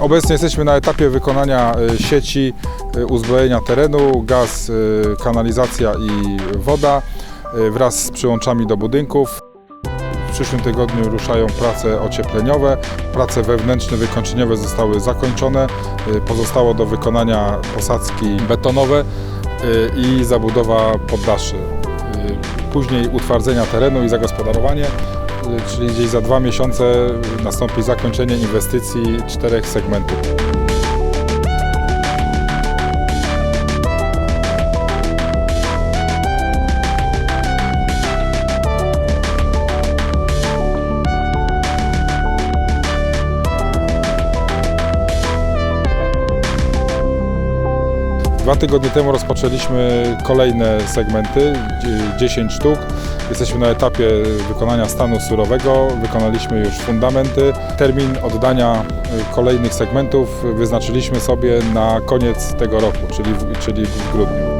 Obecnie jesteśmy na etapie wykonania y, sieci y, uzbrojenia terenu, gaz, y, kanalizacja i woda wraz z przyłączami do budynków. W przyszłym tygodniu ruszają prace ociepleniowe. Prace wewnętrzne, wykończeniowe zostały zakończone. Pozostało do wykonania posadzki betonowe i zabudowa poddaszy. Później utwardzenia terenu i zagospodarowanie, czyli gdzieś za dwa miesiące nastąpi zakończenie inwestycji czterech segmentów. Dwa tygodnie temu rozpoczęliśmy kolejne segmenty, dzie- 10 sztuk. Jesteśmy na etapie wykonania stanu surowego, wykonaliśmy już fundamenty. Termin oddania y, kolejnych segmentów wyznaczyliśmy sobie na koniec tego roku, czyli w, czyli w grudniu.